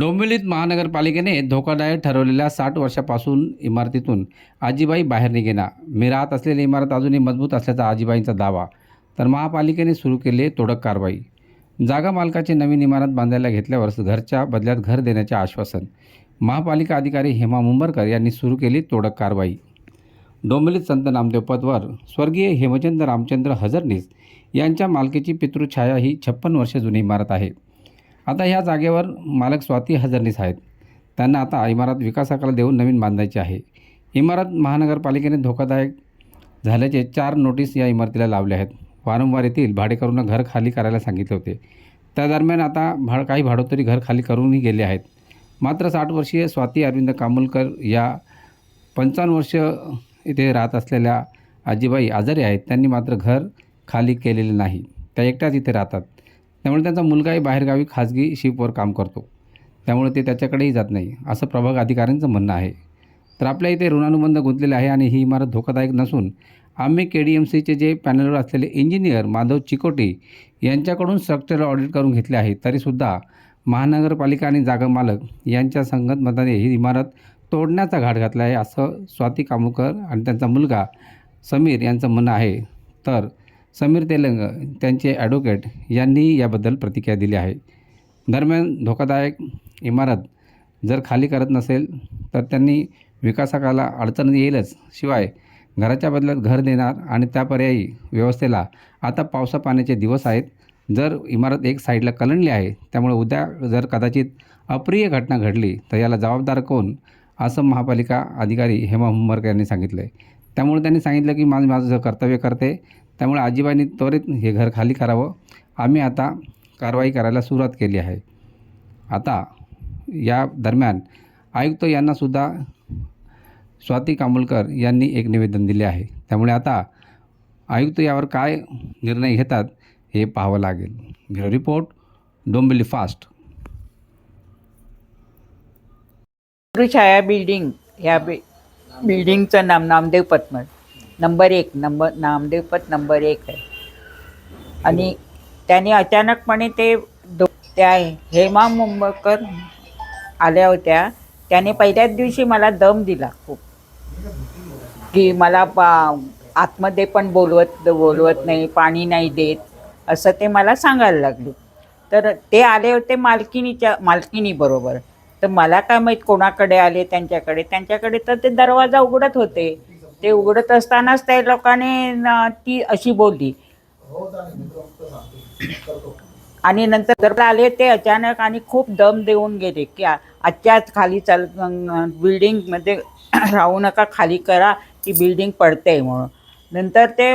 डोंबिवलीत महानगरपालिकेने धोकादायक ठरवलेल्या साठ वर्षापासून इमारतीतून आजीबाई बाहेर निघेना. मी राहत असलेली इमारत अजूनही मजबूत असल्याचा आजीबाईंचा दावा. तर महापालिकेने सुरू केले तोडक कारवाई. जागा मालकाची नवीन इमारत बांधायला घेतल्यावर घरच्या बदल्यात घर देण्याचे आश्वासन. महापालिका अधिकारी हेमा मुंबरकर यांनी सुरू केली तोडक कारवाई. डोंबिवलीत संत नामदेव पदवर स्वर्गीय हेमचंद्र रामचंद्र हजरनीस यांच्या मालकीची पितृछाया ही छप्पन वर्ष जुनी इमारत आहे. आता ह्या जागेवर मालक स्वाती हजरनीस आहेत. त्यांना आता इमारत विकासाकाला देऊन नवीन बांधायची आहे. इमारत महानगरपालिकेने धोकादायक झाल्याचे चार नोटीस या इमारतीला लावले आहेत. वारंवार येथील भाडेकरूंना घर खाली करायला सांगितले होते. त्या दरम्यान आता भाड काही भाडोतरी घर खाली करूनही गेले आहेत. मात्र साठ वर्षीय स्वाती अरविंद कामुलकर या पंचावन्न वर्ष इथे राहत असलेल्या आजीबाई आजारी आहेत. त्यांनी मात्र घर खाली केलेले नाही. त्या एकट्याच इथे राहतात. त्यामुळे त्यांचा मुलगाही बाहेरगावी खाजगी शिपवर काम करतो. त्यामुळे ते त्याच्याकडेही जात नाही असं प्रभाग अधिकाऱ्यांचं म्हणणं आहे. तर आपल्या इथे ऋणानुबंध गुंतलेले आहे आणि ही इमारत धोकादायक नसून आम्ही के डी एम सीचे जे पॅनलवर असलेले इंजिनियर माधव चिकोटे यांच्याकडून स्ट्रक्चरल ऑडिट करून घेतले आहे तरीसुद्धा महानगरपालिका आणि जागा मालक यांच्या संगतमताने ही इमारत तोडण्याचा घाट घातला आहे असं स्वाती कामुकर आणि त्यांचा मुलगा समीर यांचं म्हणणं आहे. तर समीर तेलंग त्यांचे ॲडव्होकेट यांनी याबद्दल प्रतिक्रिया दिली आहे. दरम्यान धोकादायक इमारत जर खाली करत नसेल तर त्यांनी विकासकाला अडचण येईलच. शिवाय घराच्या बदल्यात घर देणार आणि त्या पर्यायी व्यवस्थेला आता पावसा पाण्याचे दिवस आहेत. जर इमारत एक साईडला कलंडली आहे त्यामुळे उद्या जर कदाचित अप्रिय घटना घडली तर याला जबाबदार कोण? असं महापालिका अधिकारी हेमा हुंबरकर यांनी सांगितलं आहे त्यामुळे त्यांनी सांगितलं की माझं माझं कर्तव्य करते. त्यामुळे आजीबाईंनी त्वरित हे घर खाली करावं. आम्ही आता कारवाई करायला सुरुवात केली आहे. आता या दरम्यान आयुक्त यांनासुद्धा स्वाती कामुलकर यांनी एक निवेदन दिले आहे. त्यामुळे आता आयुक्त यावर काय निर्णय घेतात हे पाहावं लागेल. Bureau report Dombivli fast. छाया बिल्डिंग या बि बिल्डिंगचं नाम नामदेव पत नंबर एक नंबर नामदेवपत नंबर एक आहे. आणि त्याने अचानकपणे ते दो त्या हेमा मुंबकर आल्या होत्या. त्याने पहिल्याच दिवशी मला दम दिला खूप. की मला पा आतमध्ये पण बोलवत बोलवत नाही पाणी नाही देत असं ते मला सांगायला लागले. तर ते आले होते मालकिनीच्या मालकिनीबरोबर तर मला काय माहीत कोणाकडे आले त्यांच्याकडे? त्यांच्याकडे तर ते दरवाजा उघडत होते. ते उघडत असतानाच त्या लोकांनी ती अशी बोलली. आणि नंतर जर आले ते अचानक आणि खूप दम देऊन गेले की आजच्याच खाली चाल बिल्डिंगमध्ये राहू नका खाली करा ती बिल्डिंग पडते म्हणून. नंतर ते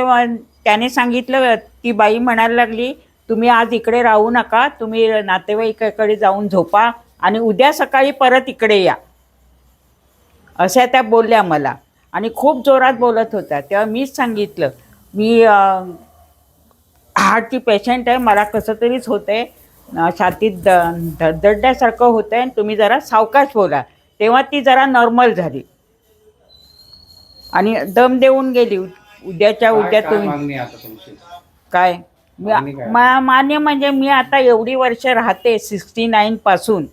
त्याने सांगितलं ती बाई म्हणायला लागली तुम्ही आज इकडे राहू नका तुम्ही नातेवाईकाकडे जाऊन झोपा आणि उद्या सकाळी परत इकडे या. अशा त्या बोलल्या मला. आणि खूप जोरात बोलत होत्या. तेव्हा मीच सांगितलं मी हार्टची पेशंट आहे मला कसं तरीच होतं आहे छातीत द धडधडल्यासारखं होतं आहे तुम्ही जरा सावकाश बोला. तेव्हा ती जरा नॉर्मल झाली. आणि दम देऊन गेली. उद्याच्या उद्या तुम्ही काय? मान्य म्हणजे मी आता एवढी वर्ष राहते सिक्स्टी नाईनपासून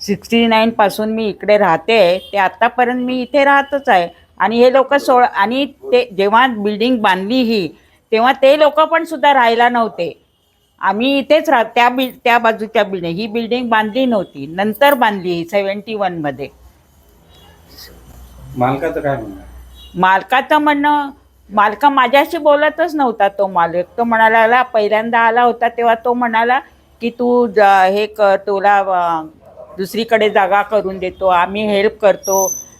सिक्स्टी नाईनपासून मी इकडे राहते ते आत्तापर्यंत मी इथे राहतच आहे. आणि हे लोक सोळ आणि ते जेव्हा बिल्डिंग बांधली ही तेव्हा ते लोक पण सुद्धा राहायला नव्हते. आम्ही इथेच राह त्या बिल त्या बाजूच्या बिल्डिंग ही बिल्डिंग बांधली नव्हती नंतर बांधली ही सेवन्टी वनमध्ये मालकाचं काय म्हणणं? मालकाचं म्हणणं मालका माझ्याशी बोलतच नव्हता तो मालक. तो म्हणाला "आला, पहिल्यांदा आला होता तेव्हा तो म्हणाला की तू हे कर तुला दुसरीकडे जागा करून देतो आम्ही हेल्प करतो.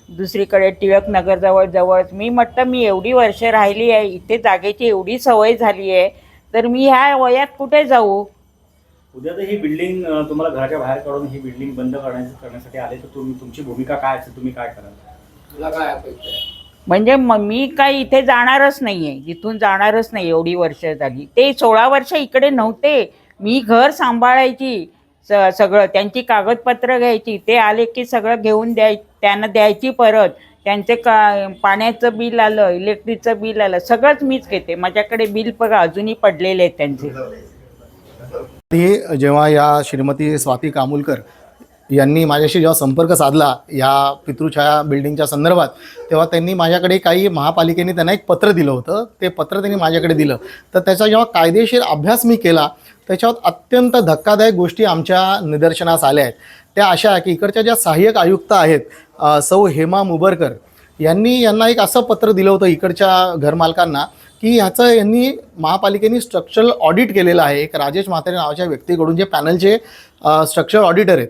दुसरीकडे टिळक नगरजवळ जवळ मी म्हटलं मी एवढी वर्ष राहिली आहे इथे जागेची एवढी सवय झाली आहे तर मी ह्या वयात कुठे जाऊ? उद्या तर ही बिल्डिंग तुम्हाला घराच्या बाहेर काढून ही बिल्डिंग बंद करण्यासाठी करण्यासाठी आले तर तुम्ही तुमची भूमिका काय असेल तुम्ही काय कराल? तुला काय अपेक्षा आहे? म्हणजे म- मी काही इथे जाणारच नाही आहे इथून जाणारच नाही एवढी वर्ष झाली. ते सोळा वर्ष इकडे नव्हते. मी घर सांभाळायची. स सगळं त्यांची कागदपत्र घ्यायची ते आले की सगळं घेऊन द्याय त्यांना द्यायची परत. त्यांचे का पाण्याचं बिल आलं इलेक्ट्रिकचं बिल आलं सगळंच मीच घेते. माझ्याकडे बिल बघा अजूनही पडलेले आहेत त्यांचे. ते जेव्हा या श्रीमती स्वाती कामुलकर यांनी माझ्याशी जेव्हा संपर्क साधला या पितृछाया बिल्डिंगच्या संदर्भात तेव्हा त्यांनी माझ्याकडे काही महापालिकेने त्यांना एक पत्र दिलं होतं. ते पत्र त्यांनी माझ्याकडे दिलं. तर त्याचा जेव्हा कायदेशीर अभ्यास मी केला त्याच्यावर अत्यंत धक्कादायक गोष्टी आमच्या निदर्शनास आल्या आहेत. त्या अशा की इकडच्या ज्या सहाय्यक आयुक्त आहेत सौ हेमा मुबरकर यांनी यांना एक असं पत्र दिलं होतं इकडच्या घरमालकांना की ह्याचं यांनी महापालिकेने स्ट्रक्चरल ऑडिट केलेलं आहे. एक राजेश म्हातारे नावाच्या व्यक्तीकडून जे पॅनलचे स्ट्रक्चरल ऑडिटर आहेत.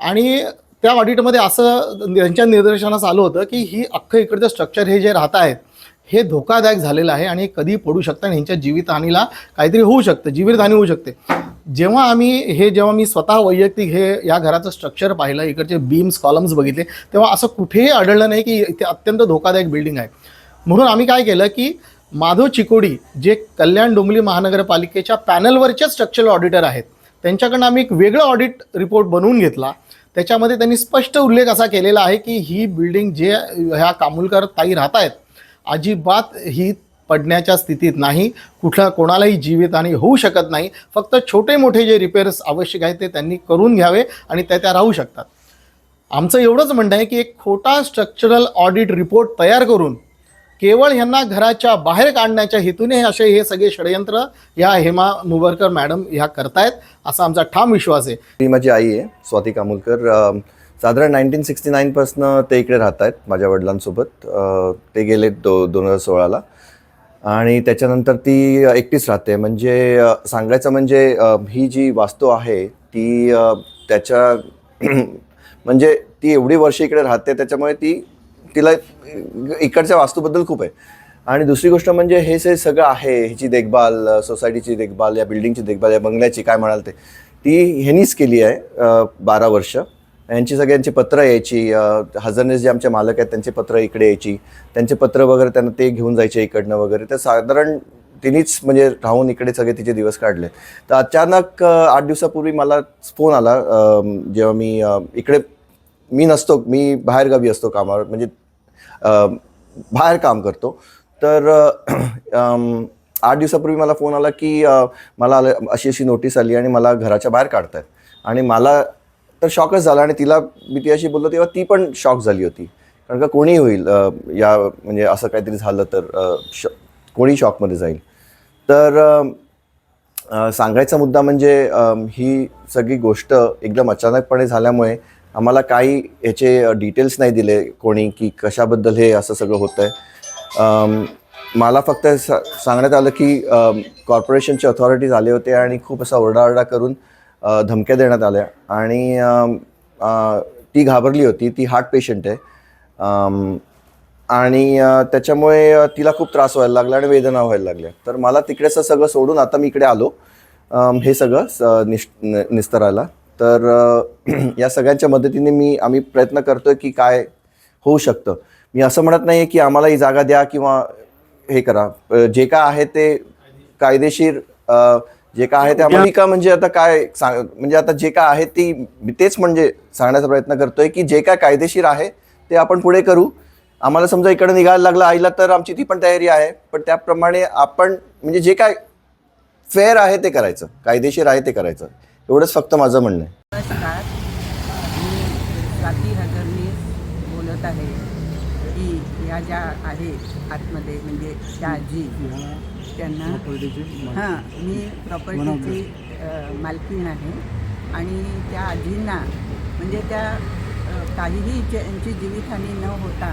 आणि त्या ऑडिटमध्ये असं त्यांच्या निदर्शनास आलं होतं की ही अख्खं इकडचं स्ट्रक्चर हे जे राहत आहेत हे धोकादायक झालेलं आहे आणि कधी पडू शकतं आणि ह्यांच्या जीवितहानीला काहीतरी होऊ शकतं जीवितहानी होऊ शकते. जेव्हा आम्ही हे जेव्हा मी स्वतः वैयक्तिक हे या घराचं स्ट्रक्चर पाहिलं इकडचे बीम्स कॉलम्स बघितले तेव्हा असं कुठेही आढळलं नाही की इथे अत्यंत धोकादायक बिल्डिंग आहे. म्हणून आम्ही काय केलं की माधव चिकोडी जे कल्याण डोंगली महानगरपालिकेच्या पॅनलवरचे स्ट्रक्चरल ऑडिटर आहेत त्यांच्याकडनं आम्ही एक वेगळं ऑडिट रिपोर्ट बनवून घेतला. त्याच्यामध्ये त्यांनी स्पष्ट उल्लेख असा केलेला आहे की ही बिल्डिंग जे ह्या कामुलकर ताई राहत आहेत अजिबात ही पडण्याच्या स्थितीत नाही. कुठल्या कोणालाही जीवितहानी होऊ शकत नाही. फक्त छोटे मोठे जे रिपेअर्स आवश्यक आहेत ते त्यांनी करून घ्यावे आणि त्या त्या राहू शकतात. आमचं एवढंच म्हणणं आहे की एक खोटा स्ट्रक्चरल ऑडिट रिपोर्ट तयार करून केवळ ह्यांना घराच्या बाहेर काढण्याच्या हेतूने असे हे सगळे षडयंत्र या हेमा मुबरकर मॅडम ह्या करतायत असा आमचा ठाम विश्वास आहे. ती माझी आई आहे स्वाती कामुलकर. साधारण नाईन्टीन सिक्स्टी नाईनपासनं ते इकडे राहत आहेत माझ्या वडिलांसोबत. ते गेले दो दोन हजार सोळाला. आणि त्याच्यानंतर ती एकटीच राहते. म्हणजे सांगायचं म्हणजे ही जी वास्तू आहे ती त्याच्या म्हणजे ती एवढी वर्ष इकडे राहते त्याच्यामुळे ती तिला इकडच्या वास्तूबद्दल खूप आहे. आणि दुसरी गोष्ट म्हणजे हे जे सगळं आहे ह्याची देखभाल सोसायटीची देखभाल या बिल्डिंगची देखभाल या बंगल्याची काय म्हणाल ते ती ह्यांनीच केली आहे बारा वर्ष. यांची सगळ्यांची पत्र यायची हजरनेस जे आमचे मालक आहेत त्यांचे पत्र इकडे यायची त्यांचे पत्र वगैरे त्यांना ते घेऊन जायचे इकडनं वगैरे. तर साधारण तिनेच म्हणजे राहून इकडे सगळे तिचे दिवस काढले तर अचानक आठ दिवसापूर्वी मला फोन आला जेव्हा मी इकडे मी नसतो मी बाहेरगावी असतो कामावर म्हणजे बाहेर काम करतो. तर आठ दिवसापूर्वी मला फोन आला की मला आलं- अशी अशी नोटीस आली आणि मला घराच्या बाहेर काढतायत. आणि मला तर शॉकच झाला आणि तिला मी ती अशी बोललो तेव्हा ती पण शॉक झाली होती. कारण का कोणी होईल या म्हणजे असं काहीतरी झालं तर श कोणी शॉकमध्ये जाईल. तर सांगायचा मुद्दा म्हणजे ही सगळी गोष्ट एकदम अचानकपणे झाल्यामुळे आम्हाला काही याचे डिटेल्स नाही दिले कोणी की कशाबद्दल हे असं सगळं होतं आहे मला फक्त सा सांगण्यात आलं की कॉर्पोरेशनचे अथॉरिटीज आले होते आणि खूप असा ओरडाओरडा करून धमक्या देण्यात आल्या. आणि ती घाबरली होती ती हार्ट पेशंट आहे. आणि त्याच्यामुळे तिला खूप त्रास व्हायला लागला आणि वेदना व्हायला लागल्या. तर मला तिकडेचं सगळं सोडून आता मी इकडे आलो. हे सगळं स- निश निस्तरायला. तर या सगळ्यांच्या मदतीने मी आम्ही प्रयत्न करतोय की काय होऊ शकतं. मी असं म्हणत नाही की आम्हाला ही जागा द्या किंवा हे करा. जे काय आहे ते कायदेशीर जे काय आहे ते आम्ही का म्हणजे आता काय सांग म्हणजे आता जे काय आहे ती मी तेच म्हणजे सांगण्याचा प्रयत्न करतोय की जे काय कायदेशीर आहे ते आपण पुढे करू. आम्हाला समजा इकडे निघायला लागलं आईला तर आमची ती पण तयारी आहे. पण त्याप्रमाणे आपण म्हणजे जे काय फेअर आहे ते करायचं. कायदेशीर आहे ते करायचं. एवढंच फक्त माझं म्हणणं आहे. नमस्कार. मी स्वाती हजरनी बोलत आहे. की ह्या ज्या आहेत आतमध्ये म्हणजे त्या आजी त्यांना हां मी प्रॉपर्टीची मालकीण आहे. आणि त्या आजींना म्हणजे त्या अ, काहीही त्यांची जीवितहानी न होता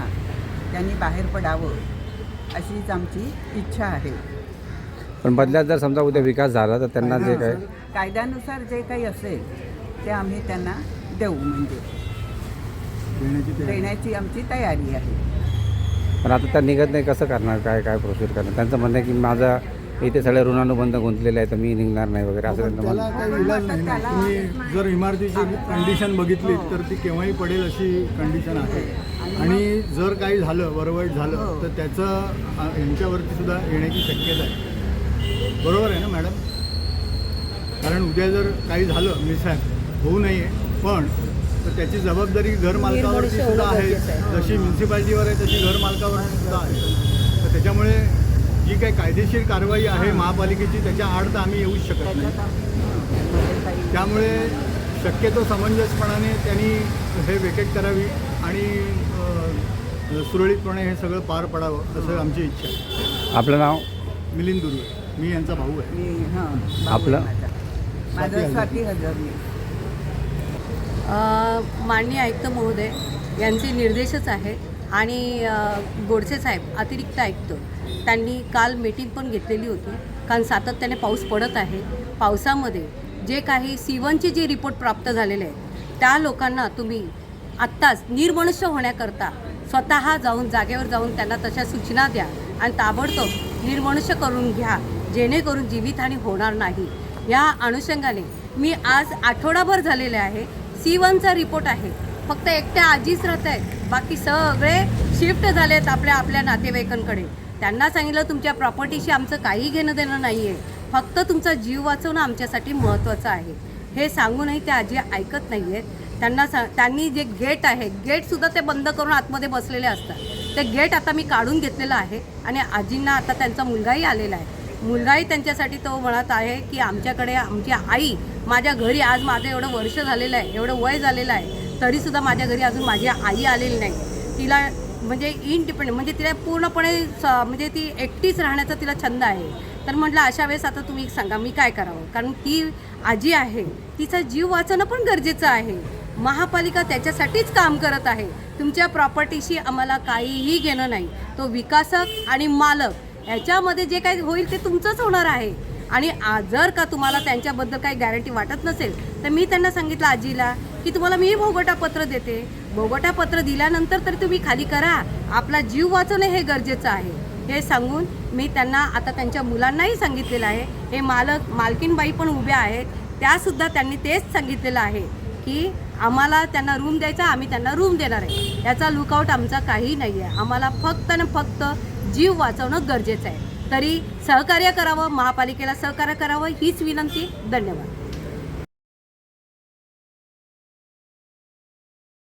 त्यांनी बाहेर पडावं अशीच आमची इच्छा आहे. पण बदल्यात जर समजा उद्या विकास झाला तर त्यांना जे काय कायद्यानुसार जे काही असेल ते आम्ही त्यांना देऊ म्हणजे. देण्याची आमची तयारी आहे. पण आता त्या निघत नाही कसं करणार? काय काय प्रोसिजर करणार? त्यांचं म्हणणं आहे की माझा इथे सगळे ऋणानुबंध गुंतलेले आहे तर मी निघणार नाही वगैरे असं त्यांचं म्हणणं त्याला आहे. काही इलाज नाही ना? तुम्ही जर इमारतीची कंडिशन बघितली तर ती केव्हाही पडेल अशी कंडिशन आहे. आणि जर काही झालं वरवाईट झालं तर त्याचं अ, यांच्यावरती सुद्धा येण्याची शक्यता आहे. बरोबर आहे ना मॅडम? कारण उद्या जर काही झालं मिसहॅप होऊ नये पण तर त्याची जबाबदारी घर मालकावरती सुद्धा आहे. जशी म्युन्सिपाल्टीवर आहे तशी घर मालकावर सुद्धा आहे. तर त्याच्यामुळे जी काही कायदेशीर कारवाई आहे महापालिकेची त्याच्या आड तर आम्ही येऊच शकत नाही. त्यामुळे शक्यतो समंजसपणाने त्यांनी हे वेकेट करावी आणि सुरळीतपणे हे सगळं पार पडावं असं आमची इच्छा आहे. आपलं नाव? मिलिंद दुर्वे. मी यांचा भाऊ आहे. हां. आपलं? माझा. स्वाती हजरनी माननीय आयुक्त महोदय यांचे निर्देशच आहे आणि गोडसे साहेब अतिरिक्त आयुक्त त्यांनी काल मीटिंग पण घेतलेली होती. कारण सातत्याने पाऊस पडत आहे. पावसामध्ये जे काही सी वनचे जे रिपोर्ट प्राप्त झालेले आहेत त्या लोकांना तुम्ही आत्ताच निर्मनुष्य होण्याकरता स्वतः जाऊन जागेवर जाऊन त्यांना तशा सूचना द्या आणि ताबडतोब निर्मनुष्य करून घ्या. जेणेकरून जीवितहानी होणार नाही. या अनुषंगाने मी आज आठवडाभर झालेले आहे. सी वनचा रिपोर्ट आहे. फक्त एकट्या आजीच राहत आहेत. बाकी सगळे शिफ्ट झाले आहेत आपल्या आपल्या नातेवाईकांकडे. त्यांना सांगितलं तुमच्या प्रॉपर्टीशी आमचं काही घेणं देणं नाही आहे फक्त तुमचा जीव वाचवणं आमच्यासाठी महत्त्वाचं आहे. हे सांगूनही त्या आजी ऐकत नाही आहेत त्यांना सा त्यांनी जे गेट आहे गेटसुद्धा ते बंद करून आतमध्ये बसलेले असतात. ते गेट आता मी काढून घेतलेलं आहे आणि आजींना आता त्यांचा मुलगाही आलेला आहे. मुलगाही त्यांच्यासाठी तो म्हणत आहे की आमच्याकडे आमची आई माझ्या घरी आज माझं एवढं वर्ष झालेलं आहे एवढं वय झालेलं आहे तरीसुद्धा माझ्या घरी अजून माझी आई आलेली नाही. तिला म्हणजे इंडिपेंडंट म्हणजे तिला पूर्णपणे स म्हणजे ती एकटीच राहण्याचा तिला छंद आहे. तर म्हटलं अशा वेळेस आता तुम्ही सांगा मी काय करावं? कारण ती आजी आहे तिचा जीव वाचणं पण गरजेचं आहे. महापालिका त्याच्यासाठीच काम करत आहे. तुमच्या प्रॉपर्टीशी आम्हाला काहीही घेणं नाही. तो विकासक आणि मालक याच्यामध्ये जे काही होईल ते तुमचंच होणार आहे. आणि जर का तुम्हाला त्यांच्याबद्दल काही गॅरंटी वाटत नसेल तर मी त्यांना सांगितलं आजीला की तुम्हाला मी भोगटा पत्र देते. भोगटा पत्र दिल्यानंतर तरी तुम्ही खाली करा. आपला जीव वाचवणं हे गरजेचं आहे. हे सांगून मी त्यांना आता त्यांच्या मुलांनाही सांगितलेलं आहे. हे मालक मालकीनबाई पण उभ्या आहेत. त्यासुद्धा त्यांनी तेच सांगितलेलं आहे की आम्हाला त्यांना रूम द्यायचा आम्ही त्यांना रूम देणार आहे. याचा लुकआउट आमचा काही नाही आहे आम्हाला फक्त आणि फक्त जीव वाचवणं गरजेचं आहे. तरी सहकार्य करावं महापालिकेला सहकार्य करावं हीच विनंती. धन्यवाद.